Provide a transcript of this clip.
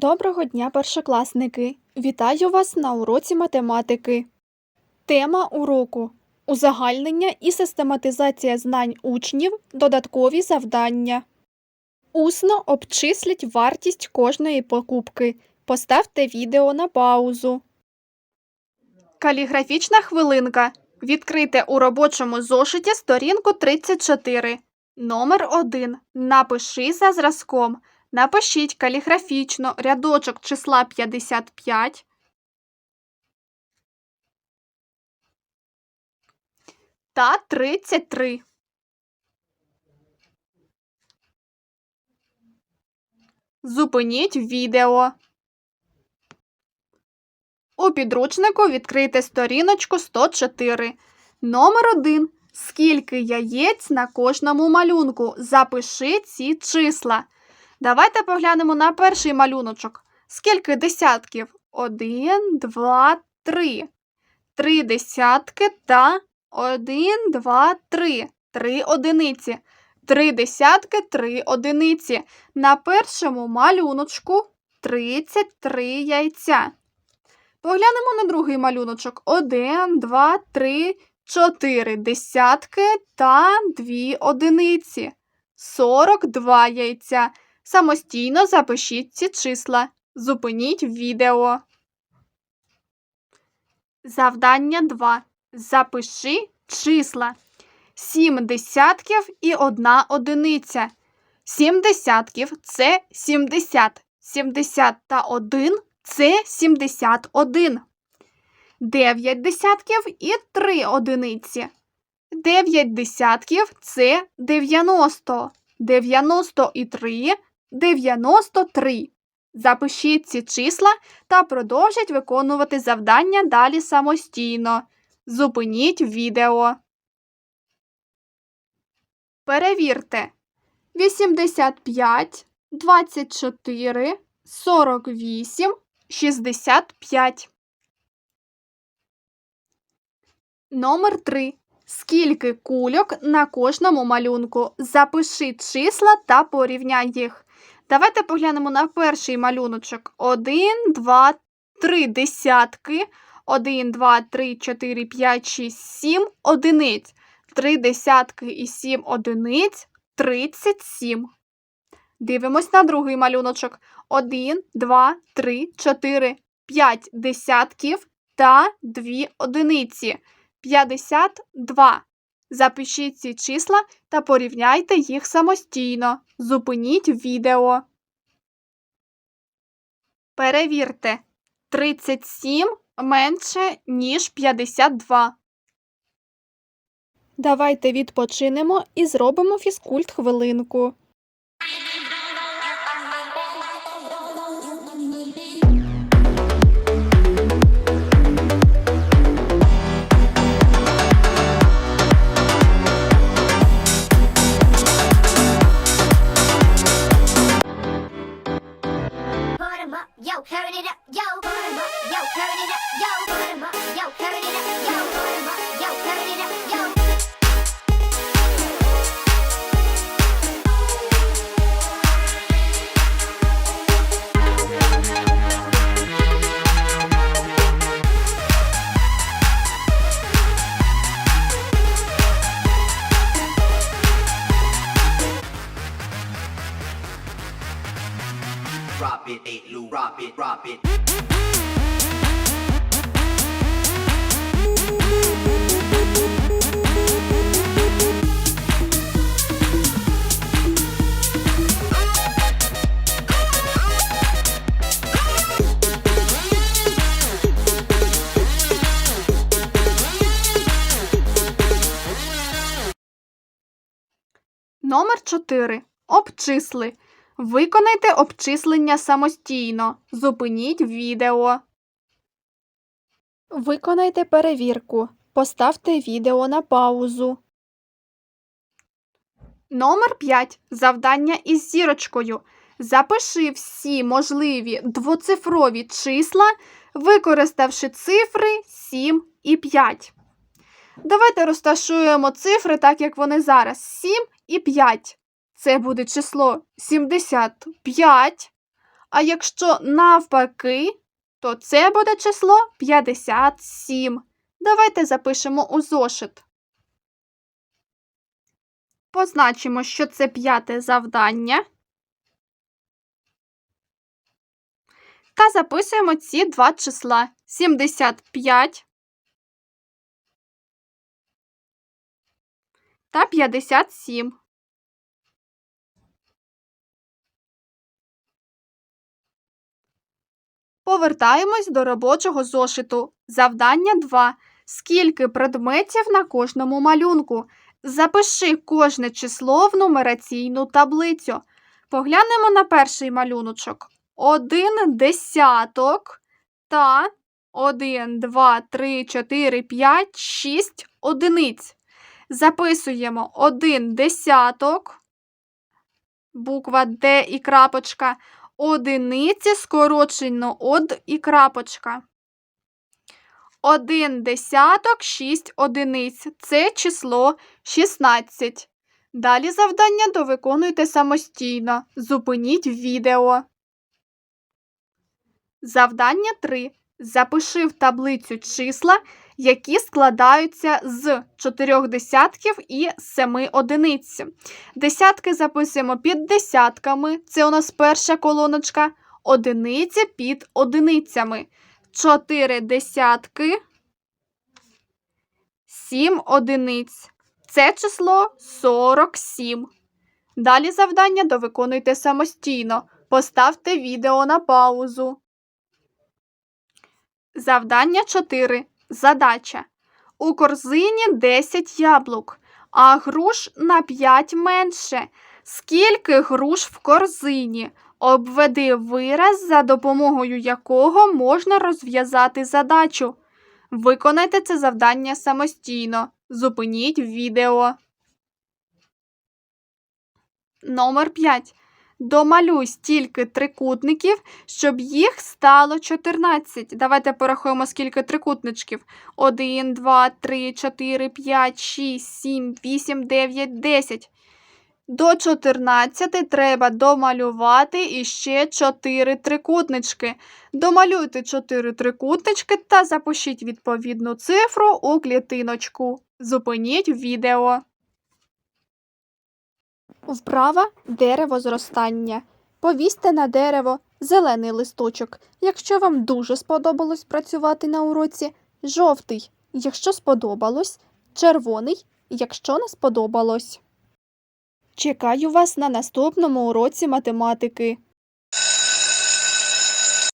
Доброго дня, першокласники! Вітаю вас на уроці математики. Тема уроку узагальнення і систематизація знань учнів, додаткові завдання. Усно обчисліть вартість кожної покупки. Поставте відео на паузу. Каліграфічна хвилинка. Відкрийте у робочому зошиті сторінку 34. Номер 1. Напиши за зразком. Напишіть каліграфічно рядочок числа 55 та 33. Зупиніть відео. У підручнику відкрийте сторіночку 104. Номер 1. Скільки яєць на кожному малюнку? Запиши ці числа. Давайте поглянемо на перший малюночок. Скільки десятків? Один, два, три. Три десятки та один, два, три. Три одиниці. Три десятки, три одиниці. На першому малюночку 33 яйця. Поглянемо на другий малюночок. Один, два, три, чотири десятки та дві одиниці. 42 яйця. Самостійно запишіть ці числа. Зупиніть відео. Завдання 2. Запиши числа. 7 десятків і 1 одиниця. 7 десятків це 70. 70 та 1 це 71. 9 десятків і 3 одиниці. 9 десятків це 90. 90 і 3 93. Запишіть ці числа та продовжіть виконувати завдання далі самостійно. Зупиніть відео. Перевірте. 85, 24, 48, 65. Номер 3. Скільки кульок на кожному малюнку? Запиши числа та порівняй їх. Давайте поглянемо на перший малюночок. 1, 2, 3 десятки. 1, 2, 3, 4, 5, 6, 7 одиниць. 3 десятки і 7 одиниць 37. Дивимось на другий малюночок. 1, 2, 3, 4, 5 десятків та 2 одиниці. 52. Запишіть ці числа та порівняйте їх самостійно. Зупиніть відео. Перевірте. 37 менше, ніж 52. Давайте відпочинемо і зробимо фізкульт хвилинку. Up, yo, turn it up, yo, 'em up, yo, turn it up, yo, 'em up, yo, turn it up, yo, 'em up, yo, turn it up, yo. It, eight Lou, drop it, drop it. Номер 4. Обчисли. Виконайте обчислення самостійно. Зупиніть відео. Виконайте перевірку. Поставте відео на паузу. Номер 5. Завдання із зірочкою. Запиши всі можливі двоцифрові числа, використавши цифри 7 і 5. Давайте розташуємо цифри так, як вони зараз: 7 і 5. Це буде число 75. А якщо навпаки, то це буде число 57. Давайте запишемо у зошит. Позначимо, що це п'яте завдання. Та записуємо ці два числа 75 та 57. Повертаємось до робочого зошиту. Завдання 2. Скільки предметів на кожному малюнку? Запиши кожне число в нумераційну таблицю. Поглянемо на перший малюночок. Один десяток та 1, 2, 3, 4, 5, 6 одиниць. Записуємо один десяток, буква Д і крапочка, одиниці скорочено од і крапочка. Один десяток, шість одиниць. Це число 16. Далі завдання довиконуйте самостійно. Зупиніть відео. Завдання 3. Запиши в таблицю числа, які складаються з чотирьох десятків і семи одиниць. Десятки записуємо під десятками. Це у нас перша колоночка. Одиниці під одиницями. Чотири десятки. Сім одиниць. Це число 47. Далі завдання довиконуйте самостійно. Поставте відео на паузу. Завдання 4. Задача. У корзині 10 яблук, а груш на 5 менше. Скільки груш в корзині? Обведи вираз, за допомогою якого можна розв'язати задачу. Виконайте це завдання самостійно. Зупиніть відео. Номер 5. Домалюй стільки трикутників, щоб їх стало 14. Давайте порахуємо, скільки трикутничків. 1, 2, 3, 4, 5, 6, 7, 8, 9, 10. До 14 треба домалювати іще 4 трикутнички. Домалюйте 4 трикутнички та запишіть відповідну цифру у клітиночку. Зупиніть відео. Вправа дерево зростання. Повісьте на дерево зелений листочок. Якщо вам дуже сподобалось працювати на уроці, жовтий, якщо сподобалось, червоний, якщо не сподобалось. Чекаю вас на наступному уроці математики.